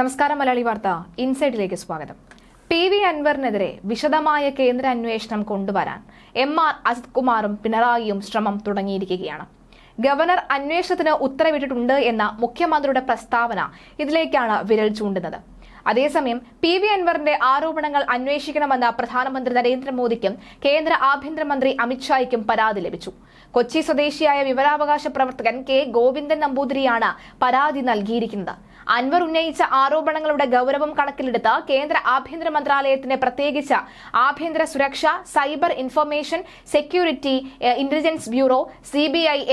നമസ്കാരം മലയാളി വാർത്ത. ഇൻസൈഡിലേക്ക് സ്വാഗതം. പി വി അൻവറിനെതിരെ വിശദമായ കേന്ദ്ര അന്വേഷണം കൊണ്ടുവരാൻ എം ആർ അജിത് കുമാറും പിണറായിയും ശ്രമം തുടങ്ങിയിരിക്കുകയാണ്. ഗവർണർ അന്വേഷണത്തിന് ഉത്തരവിട്ടിട്ടുണ്ട് എന്ന മുഖ്യമന്ത്രിയുടെ പ്രസ്താവന ഇതിലേക്കാണ് വിരൽ ചൂണ്ടുന്നത്. അതേസമയം പി വി അൻവറിന്റെ ആരോപണങ്ങൾ അന്വേഷിക്കണമെന്ന പ്രധാനമന്ത്രി നരേന്ദ്രമോദിക്കും കേന്ദ്ര ആഭ്യന്തരമന്ത്രി അമിത്ഷായ്ക്കും പരാതി ലഭിച്ചു. കൊച്ചി സ്വദേശിയായ വിവരാവകാശ പ്രവർത്തകൻ കെ ഗോവിന്ദൻ നമ്പൂതിരിയാണ് പരാതി നൽകിയിരിക്കുന്നത്. അൻവർ ഉന്നയിച്ച ആരോപണങ്ങളുടെ ഗൌരവം കണക്കിലെടുത്ത് കേന്ദ്ര ആഭ്യന്തര മന്ത്രാലയത്തിന് പ്രത്യേകിച്ച് ആഭ്യന്തര സുരക്ഷ cyber information security intelligence bureau C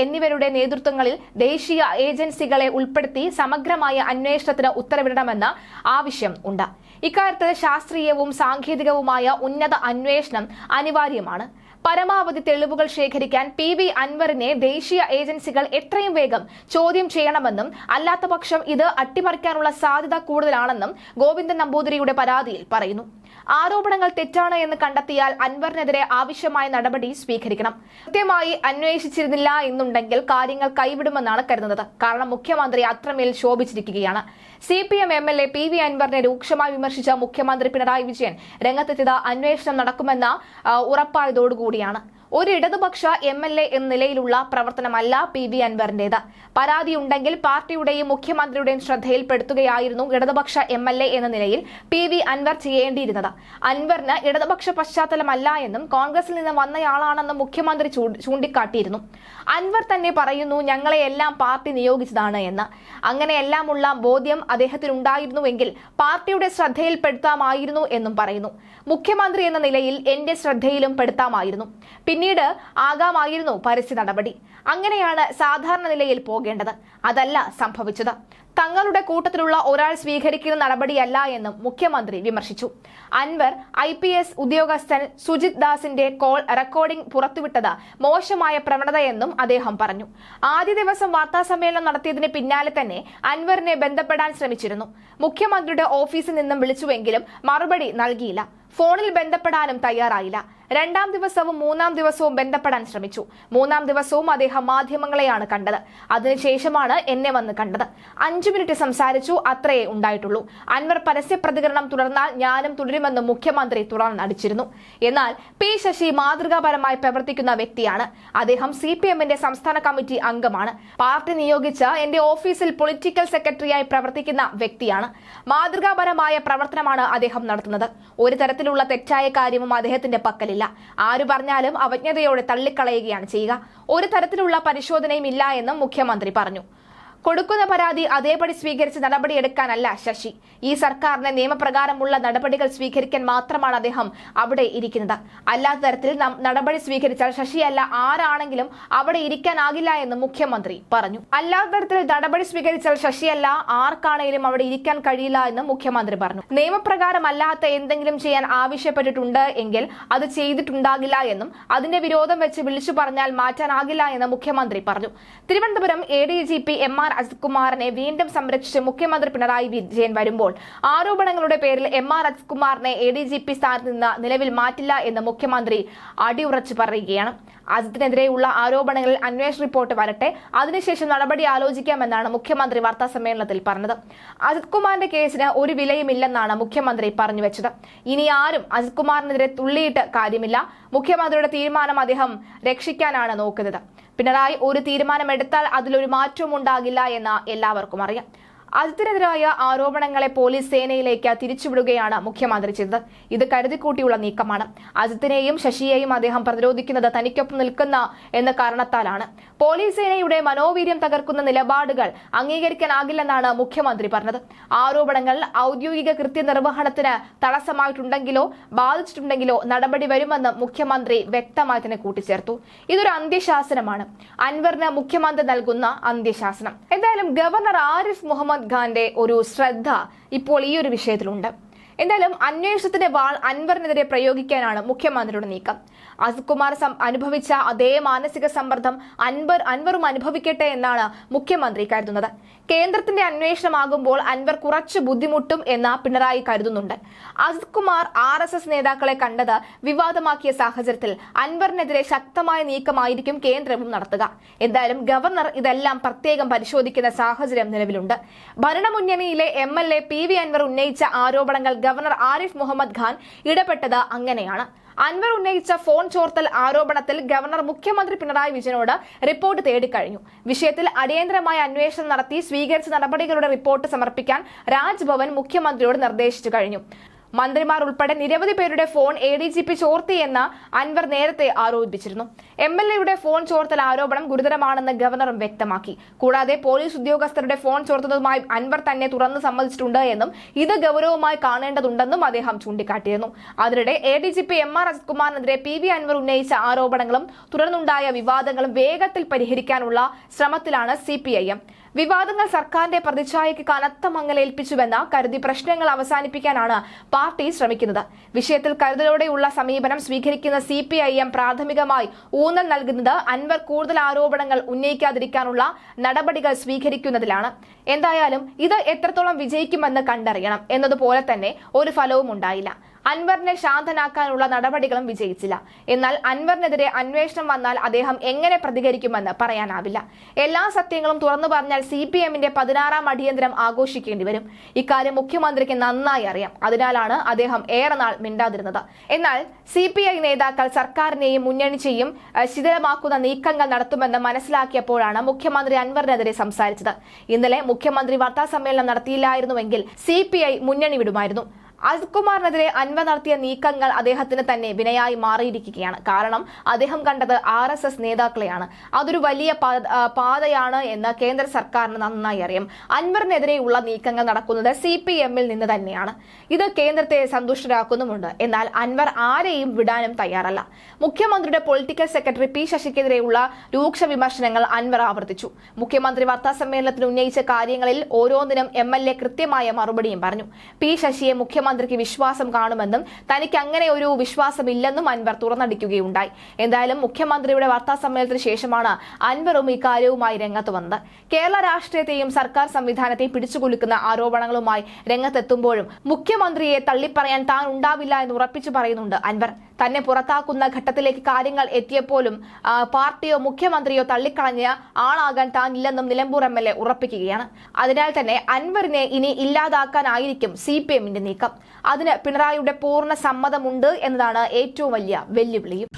എന്നിവരുടെ നേതൃത്വങ്ങളിൽ ദേശീയ ഏജൻസികളെ ഉൾപ്പെടുത്തി സമഗ്രമായ അന്വേഷണത്തിന് ഉത്തരവിടണമെന്ന് ആവശ്യം ഉണ്ട്. ഇക്കാര്യത്തിൽ ശാസ്ത്രീയവും സാങ്കേതികവുമായ ഉന്നത അന്വേഷണം അനിവാര്യമാണ്. പരമാവധി തെളിവുകൾ ശേഖരിക്കാൻ പി വി അൻവറിനെ ദേശീയ ഏജൻസികൾ എത്രയും വേഗം ചോദ്യം ചെയ്യണമെന്നും അല്ലാത്തപക്ഷം ഇത് അട്ടിമറിക്കാനുള്ള സാധ്യത കൂടുതലാണെന്നും ഗോവിന്ദൻ നമ്പൂതിരിയുടെ പരാതിയിൽ പറയുന്നു. ആരോപണങ്ങൾ തെറ്റാണ് എന്ന് കണ്ടെത്തിയാൽ അൻവറിനെതിരെ ആവശ്യമായ നടപടി സ്വീകരിക്കണം. കൃത്യമായി അന്വേഷിച്ചിരുന്നില്ല എന്നുണ്ടെങ്കിൽ കാര്യങ്ങൾ കൈവിടുമെന്നാണ് കരുതുന്നത്. കാരണം മുഖ്യമന്ത്രി അത്രമേൽ ശോഭിച്ചിരിക്കുകയാണ്. C P M M L A P V അൻവറിനെ രൂക്ഷമായി വിമർശിച്ച മുഖ്യമന്ത്രി പിണറായി വിജയൻ രംഗത്തെത്തിയത് അന്വേഷണം നടക്കുമെന്ന ആ, ഉറപ്പായതോടുകൂടിയാണ് ഒരു ഇടതുപക്ഷ എം എൽ എ എന്ന നിലയിലുള്ള പ്രവർത്തനമല്ല പി വി അൻവറിന്റേത്. പരാതിയുണ്ടെങ്കിൽ പാർട്ടിയുടെയും മുഖ്യമന്ത്രിയുടെയും ശ്രദ്ധയിൽപ്പെടുത്തുകയായിരുന്നു ഇടതുപക്ഷ എം എൽ എ എന്ന നിലയിൽ പി വി അൻവർ ചെയ്യേണ്ടിയിരുന്നത്. അൻവറിന് ഇടതുപക്ഷ പശ്ചാത്തലമല്ല എന്നും കോൺഗ്രസിൽ നിന്ന് വന്നയാളാണെന്നും മുഖ്യമന്ത്രി ചൂണ്ടിക്കാട്ടിയിരുന്നു. അൻവർ തന്നെ പറയുന്നു ഞങ്ങളെയെല്ലാം പാർട്ടി നിയോഗിച്ചതാണ് എന്ന്. അങ്ങനെയെല്ലാമുള്ള ബോധ്യം അദ്ദേഹത്തിനുണ്ടായിരുന്നുവെങ്കിൽ പാർട്ടിയുടെ ശ്രദ്ധയിൽപ്പെടുത്താമായിരുന്നു എന്നും പറയുന്നു. മുഖ്യമന്ത്രി എന്ന നിലയിൽ എന്റെ ശ്രദ്ധയിലും പെടുത്താമായിരുന്നു. പിന്നീട് ആകാമായിരുന്നു പരസ്യ നടപടി. അങ്ങനെയാണ് സാധാരണ നിലയിൽ പോകേണ്ടത്. അതല്ല സംഭവിച്ചത്. തങ്ങളുടെ കൂട്ടത്തിലുള്ള ഒരാൾ സ്വീകരിക്കുന്ന നടപടിയല്ല എന്നും മുഖ്യമന്ത്രി വിമർശിച്ചു. അൻവർ ഐ പി എസ് ഉദ്യോഗസ്ഥൻ സുജിത് ദാസിന്റെ കോൾ റെക്കോർഡിംഗ് പുറത്തുവിട്ടത് മോശമായ പ്രവണതയെന്നും അദ്ദേഹം പറഞ്ഞു. ആദ്യ ദിവസം വാർത്താസമ്മേളനം നടത്തിയതിന് പിന്നാലെ തന്നെ അൻവറിനെ ബന്ധപ്പെടാൻ ശ്രമിച്ചിരുന്നു. മുഖ്യമന്ത്രിയുടെ ഓഫീസിൽ നിന്നും വിളിച്ചുവെങ്കിലും മറുപടി നൽകിയില്ല. ഫോണിൽ ബന്ധപ്പെടാനും തയ്യാറായില്ല. രണ്ടാം ദിവസവും മൂന്നാം ദിവസവും ബന്ധപ്പെടാൻ ശ്രമിച്ചു. മൂന്നാം ദിവസവും അദ്ദേഹം മാധ്യമങ്ങളെയാണ് കണ്ടത്. അതിനുശേഷമാണ് എന്നെ വന്ന് കണ്ടത്. അഞ്ചു മിനിറ്റ് സംസാരിച്ചു അത്രയേ ഉണ്ടായിട്ടുള്ളൂ. അൻവർ പരസ്യ പ്രതികരണം തുടർന്നാൽ ഞാനും തുടരുമെന്ന് മുഖ്യമന്ത്രി തുറന്നടിച്ചിരുന്നു എന്നാൽ പി ശശി മാതൃകാപരമായി പ്രവർത്തിക്കുന്ന വ്യക്തിയാണ്. അദ്ദേഹം സി പി എമ്മിന്റെ സംസ്ഥാന കമ്മിറ്റി അംഗമാണ്. പാർട്ടി നിയോഗിച്ച എന്റെ ഓഫീസിൽ പൊളിറ്റിക്കൽ സെക്രട്ടറിയായി പ്രവർത്തിക്കുന്ന വ്യക്തിയാണ്. മാതൃകാപരമായ പ്രവർത്തനമാണ് അദ്ദേഹം നടത്തുന്നത്. ഒരു തരത്തിലുള്ള തെറ്റായ കാര്യവും അദ്ദേഹത്തിന്റെ പക്കലില്ല ആര് പറഞ്ഞാലും അവജ്ഞതയോടെ തള്ളിക്കളയുകയാണ് ചെയ്യുക. ഒരു തരത്തിലുള്ള പരിശോധനയും ഇല്ല എന്നും മുഖ്യമന്ത്രി പറഞ്ഞു. കൊടുക്കുന്ന പരാതി അതേപടി സ്വീകരിച്ച് നടപടിയെടുക്കാനല്ല ശശി. ഈ സർക്കാരിന് നിയമപ്രകാരമുള്ള നടപടികൾ സ്വീകരിക്കാൻ മാത്രമാണ് അദ്ദേഹം അവിടെ ഇരിക്കുന്നത്. അല്ലാത്ത തരത്തിൽ നടപടി സ്വീകരിച്ചാൽ ശശിയല്ല ആരാണെങ്കിലും അവിടെ ഇരിക്കാനാകില്ല എന്ന് മുഖ്യമന്ത്രി പറഞ്ഞു. അല്ലാത്ത തരത്തിൽ നടപടി സ്വീകരിച്ചാൽ ശശിയല്ല ആർക്കാണെങ്കിലും അവിടെ ഇരിക്കാൻ കഴിയില്ല എന്ന് മുഖ്യമന്ത്രി പറഞ്ഞു. നിയമപ്രകാരമല്ലാത്ത എന്തെങ്കിലും ചെയ്യാൻ ആവശ്യപ്പെട്ടിട്ടുണ്ട് എങ്കിൽ അത് ചെയ്തിട്ടുണ്ടാകില്ല എന്നും അതിന്റെ വിരോധം വെച്ച് വിളിച്ചു പറഞ്ഞാൽ മാറ്റാനാകില്ല എന്ന് മുഖ്യമന്ത്രി പറഞ്ഞു. Thiruvananthapuram A D G P M R Ajith കുമാറിനെ വീണ്ടും സംരക്ഷിച്ച് മുഖ്യമന്ത്രി പിണറായി വിജയൻ വരുമ്പോൾ ആരോപണങ്ങളുടെ പേരിൽ എം ആർ അജിത് കുമാറിനെ എ ഡി ജി പി സ്ഥാനത്ത് നിന്ന് നിലവിൽ മാറ്റില്ല എന്ന് മുഖ്യമന്ത്രി അടിയുറച്ചു പറയുകയാണ്. അജിത്തിനെതിരെയുള്ള ആരോപണങ്ങളിൽ അന്വേഷണ റിപ്പോർട്ട് വരട്ടെ അതിനുശേഷം നടപടി ആലോചിക്കാമെന്നാണ് മുഖ്യമന്ത്രി വാർത്താ സമ്മേളനത്തിൽ പറഞ്ഞത്. അജിത് കുമാറിന്റെ കേസിന് ഒരു വിലയുമില്ലെന്നാണ് മുഖ്യമന്ത്രി പറഞ്ഞു വെച്ചത്. ഇനി ആരും അജിത് കുമാറിനെതിരെ തുള്ളിയിട്ട് കാര്യമില്ല. മുഖ്യമന്ത്രിയുടെ തീരുമാനം അദ്ദേഹം രക്ഷിക്കാനാണ് നോക്കുന്നത്. പിണറായി ഒരു തീരുമാനമെടുത്താൽ അതിലൊരു മാറ്റവും ഉണ്ടാകില്ല എന്ന് എല്ലാവർക്കും അറിയാം. അജിത്തിനെതിരായ ആരോപണങ്ങളെ പോലീസ് സേനയിലേക്ക് തിരിച്ചുവിടുകയാണ് മുഖ്യമന്ത്രി ചെയ്തത്. ഇത് കരുതിക്കൂട്ടിയുള്ള നീക്കമാണ്. അജിത്തിനെയും ശശിയെയും അദ്ദേഹം പ്രതിരോധിക്കുന്നത് തനിക്കൊപ്പം നിൽക്കുന്ന എന്ന കാരണത്താലാണ്. പോലീസ് സേനയുടെ മനോവീര്യം തകർക്കുന്ന നിലപാടുകൾ അംഗീകരിക്കാനാകില്ലെന്നാണ് മുഖ്യമന്ത്രി പറഞ്ഞത്. ആരോപണങ്ങൾ ഔദ്യോഗിക കൃത്യനിർവഹണത്തിന് തടസ്സമായിട്ടുണ്ടെങ്കിലോ ബാധിച്ചിട്ടുണ്ടെങ്കിലോ നടപടി വരുമെന്ന് മുഖ്യമന്ത്രി വ്യക്തമായി തന്നെ കൂട്ടിച്ചേർത്തു. ഇതൊരു അന്ത്യശാസനമാണ്. അൻവറിന് മുഖ്യമന്ത്രി നൽകുന്ന അന്ത്യശാസനം. എന്തായാലും ഗവർണർ ആരിഫ് മുഹമ്മദ് ഖാന്റെ ഒരു ശ്രദ്ധ ഇപ്പോൾ ഈ ഒരു വിഷയത്തിലുണ്ട്. എന്തായാലും അന്വേഷണത്തിന്റെ വാൾ അൻവറിനെതിരെ പ്രയോഗിക്കാനാണ് മുഖ്യമന്ത്രിയുടെ നീക്കം. അജിത്കുമാർ സം- അനുഭവിച്ച അതേ മാനസിക സമ്മർദ്ദം അൻവർ അൻവറും അനുഭവിക്കട്ടെ എന്നാണ് മുഖ്യമന്ത്രി കരുതുന്നത്. കേന്ദ്രത്തിന്റെ അന്വേഷണമാകുമ്പോൾ അൻവർ കുറച്ച് ബുദ്ധിമുട്ടും എന്ന് പിണറായി കരുതുന്നുണ്ട്. അസുകുമാർ കുമാർ ആർ എസ് എസ് നേതാക്കളെ കണ്ടത് വിവാദമാക്കിയ സാഹചര്യത്തിൽ അൻവറിനെതിരെ ശക്തമായ നീക്കമായിരിക്കും കേന്ദ്രവും നടത്തുക. എന്തായാലും ഗവർണർ ഇതെല്ലാം പ്രത്യേകം പരിശോധിക്കുന്ന സാഹചര്യം നിലവിലുണ്ട്. ഭരണമുന്നണിയിലെ M L A P V Anvar ഉന്നയിച്ച ആരോപണങ്ങൾ ഗവർണർ ആരിഫ് മുഹമ്മദ് ഖാൻ ഇടപെട്ടത് അങ്ങനെയാണ്. അൻവർ ഉന്നയിച്ച ഫോൺ ചോർത്തൽ ആരോപണത്തിൽ ഗവർണർ മുഖ്യമന്ത്രി പിണറായി വിജയനോട് റിപ്പോർട്ട് തേടിക്കഴിഞ്ഞു. വിഷയത്തിൽ അടിയന്തരമായ അന്വേഷണം നടത്തി സ്വീകരിച്ച നടപടികളുടെ റിപ്പോർട്ട് സമർപ്പിക്കാൻ രാജ്ഭവൻ മുഖ്യമന്ത്രിയോട് നിർദ്ദേശിച്ചു കഴിഞ്ഞു. മന്ത്രിമാർ ഉൾപ്പെടെ നിരവധി പേരുടെ phone A D G P ചോർത്തിയെന്ന് Anvar നേരത്തെ ആരോപിച്ചിരുന്നു എം എൽ എയുടെ ഫോൺ ചോർത്തൽ ആരോപണം ഗുരുതരമാണെന്ന് ഗവർണറും വ്യക്തമാക്കി. കൂടാതെ പോലീസ് ഉദ്യോഗസ്ഥരുടെ ഫോൺ ചോർത്തുന്നതുമായി അൻവർ തന്നെ തുറന്ന് സമ്മതിച്ചിട്ടുണ്ട് എന്നും ഇത് ഗൗരവമായി കാണേണ്ടതുണ്ടെന്നും അദ്ദേഹം ചൂണ്ടിക്കാട്ടിയിരുന്നു. അതിനിടെ A D G P M R അജിത്കുമാറിനെതിരെ P V Anvar ഉന്നയിച്ച ആരോപണങ്ങളും തുടർന്നുണ്ടായ വിവാദങ്ങളും വേഗത്തിൽ പരിഹരിക്കാനുള്ള ശ്രമത്തിലാണ് സി പി ഐ എം വിവാദങ്ങൾ സർക്കാരിന്റെ പ്രതിച്ഛായയ്ക്ക് കനത്ത മങ്ങലേൽപ്പിച്ചുവെന്ന കരുതി പ്രശ്നങ്ങൾ അവസാനിപ്പിക്കാനാണ് പാർട്ടി ശ്രമിക്കുന്നത്. വിഷയത്തിൽ കരുതലോടെയുള്ള സമീപനം സ്വീകരിക്കുന്ന സി പി ഐ എം പ്രാഥമികമായി ഊന്നൽ നൽകുന്നത് അൻവർ കൂടുതൽ ആരോപണങ്ങൾ ഉന്നയിക്കാതിരിക്കാനുള്ള നടപടികൾ സ്വീകരിക്കുന്നതിലാണ്. എന്തായാലും ഇത് എത്രത്തോളം വിജയിക്കുമെന്ന് കണ്ടറിയണം എന്നതുപോലെ തന്നെ ഒരു ഫലവും ഉണ്ടായില്ല അൻവറിനെ ശാന്തനാക്കാനുള്ള നടപടികളും വിജയിച്ചില്ല. എന്നാൽ അൻവറിനെതിരെ അന്വേഷണം വന്നാൽ അദ്ദേഹം എങ്ങനെ പ്രതികരിക്കുമെന്ന് പറയാനാവില്ല. എല്ലാ സത്യങ്ങളും തുറന്നു പറഞ്ഞാൽ സി പി എമ്മിന്റെ പതിനാറാം അടിയന്തരം ആഘോഷിക്കേണ്ടി വരും. ഇക്കാര്യം മുഖ്യമന്ത്രിക്ക് നന്നായി അറിയാം. അതിനാലാണ് അദ്ദേഹം ഏറെ നാൾ മിണ്ടാതിരുന്നത്. എന്നാൽ സി പി ഐ നേതാക്കൾ സർക്കാരിനെയും മുന്നണിച്ചെയും ശിഥിലമാക്കുന്ന നീക്കങ്ങൾ നടത്തുമെന്ന് മനസ്സിലാക്കിയപ്പോഴാണ് മുഖ്യമന്ത്രി അൻവറിനെതിരെ സംസാരിച്ചത്. ഇന്നലെ മുഖ്യമന്ത്രി വാർത്താ സമ്മേളനം നടത്തിയില്ലായിരുന്നുവെങ്കിൽ സി പി ഐ മുന്നണി വിടുമായിരുന്നു. അജിത്കുമാറിനെതിരെ അൻവർ നടത്തിയ നീക്കങ്ങൾ അദ്ദേഹത്തിന് തന്നെ വിനയായി മാറിയിരിക്കുകയാണ്. കാരണം അദ്ദേഹം കണ്ടത് ആർ എസ് എസ് നേതാക്കളെയാണ്. അതൊരു വലിയ പാതയാണ് എന്ന് കേന്ദ്ര സർക്കാരിന് നന്നായി അറിയാം. അൻവറിനെതിരെയുള്ള നീക്കങ്ങൾ നടക്കുന്നത് സി പി എമ്മിൽ നിന്ന് തന്നെയാണ്. ഇത് കേന്ദ്രത്തെ സന്തുഷ്ടരാക്കുന്നുമുണ്ട്. എന്നാൽ അൻവർ ആരെയും വിടാനും തയ്യാറല്ല. മുഖ്യമന്ത്രിയുടെ പൊളിറ്റിക്കൽ സെക്രട്ടറി പി ശശിക്കെതിരെയുള്ള രൂക്ഷ വിമർശനങ്ങൾ അൻവർ ആവർത്തിച്ചു. മുഖ്യമന്ത്രി വാർത്താ സമ്മേളനത്തിൽ ഉന്നയിച്ച കാര്യങ്ങളിൽ ഓരോന്നിനും എം എൽ എ കൃത്യമായ മറുപടിയും പറഞ്ഞു. പി ശശിയെ മുഖ്യമന്ത്രിക്ക് വിശ്വാസം കാണുമെന്നും തനിക്ക് അങ്ങനെ ഒരു വിശ്വാസമില്ലെന്നും അൻവർ തുറന്നടിക്കുകയുണ്ടായി. എന്തായാലും മുഖ്യമന്ത്രിയുടെ വാർത്താ സമ്മേളനത്തിന് ശേഷമാണ് അൻവറും ഇക്കാര്യവുമായി രംഗത്ത് വന്നത്. കേരള രാഷ്ട്രീയത്തെയും സർക്കാർ സംവിധാനത്തെയും പിടിച്ചുകൊലുക്കുന്ന ആരോപണങ്ങളുമായി രംഗത്തെത്തുമ്പോഴും മുഖ്യമന്ത്രിയെ തള്ളിപ്പറയാൻ താൻ ഉണ്ടാവില്ല എന്ന് ഉറപ്പിച്ചു പറയുന്നുണ്ട് അൻവർ. തന്നെ പുറത്താക്കുന്ന ഘട്ടത്തിലേക്ക് കാര്യങ്ങൾ എത്തിയപ്പോഴും പാർട്ടിയോ മുഖ്യമന്ത്രിയോ തള്ളിക്കളഞ്ഞ ആളാകാൻ താൻ ഇല്ലെന്നും നിലമ്പൂർ എം എൽ എ ഉറപ്പിക്കുകയാണ്. അതിനാൽ തന്നെ അൻവറിനെ ഇനി ഇല്ലാതാക്കാനായിരിക്കും സി പി എമ്മിന്റെ നീക്കം. അതിന് പിണറായിയുടെ പൂർണ സമ്മതമുണ്ട് എന്നതാണ് ഏറ്റവും വലിയ വെല്ലുവിളിയും.